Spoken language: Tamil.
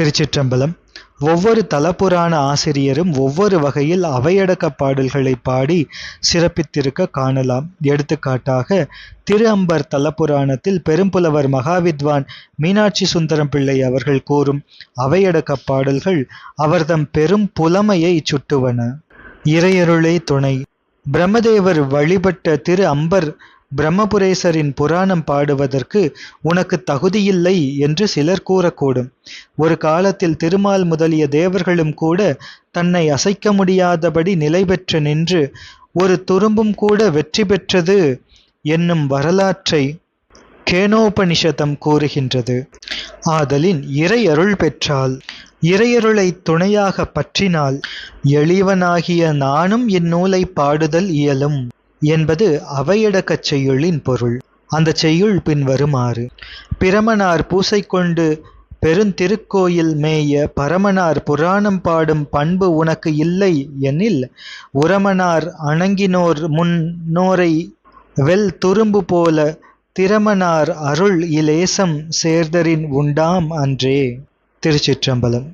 திருச்சிற்றம்பலம். ஒவ்வொரு தலபுராண ஆசிரியரும் ஒவ்வொரு வகையில் அவையடக்கப் பாடல்களை பாடி சிறப்பித்திருக்க காணலாம். எடுத்துக்காட்டாக திரு அம்பர் தலபுராணத்தில் பெரும்புலவர் மகாவித்வான் மீனாட்சி சுந்தரம் பிள்ளை அவர்கள் கூறும் அவையடக்கப் பாடல்கள் அவர்தம் பெரும் புலமையை சுட்டுவன. இறையருளை துணை. பிரம்மதேவர் வழிபட்ட திரு அம்பர் பிரம்மபுரேசரின் புராணம் பாடுவதற்கு உனக்கு தகுதியில்லை என்று சிலர் கூறக்கூடும். ஒரு காலத்தில் திருமால் முதலிய தேவர்களும் கூட தன்னை அசைக்க முடியாதபடி நிலை பெற்று நின்று ஒரு துரும்பும் கூட வெற்றி பெற்றது என்னும் வரலாற்றை கேனோபனிஷதம் கூறுகின்றது. ஆதலின் இறையருள் பெற்றால் இறையருளை துணையாக பற்றினால் எளிவனாகிய நானும் இந்நூலை பாடுதல் இயலும். என்பது அவையடக்கச் செய்யுளின் பொருள். அந்த செய்யுள் பின்வருமாறு பிரமனார் பூசை கொண்டு பெருந்திருக்கோயில் மேய பரமனார் புராணம் பாடும் பண்பு உனக்கு இல்லை எனில் உரமனார் அணங்கினோர் முன்னோரை வெல் துரும்பு போல திறமனார் அருள் இலேசம் சேர்தரின் உண்டாம் அன்றே. திருச்சிற்றம்பலம்.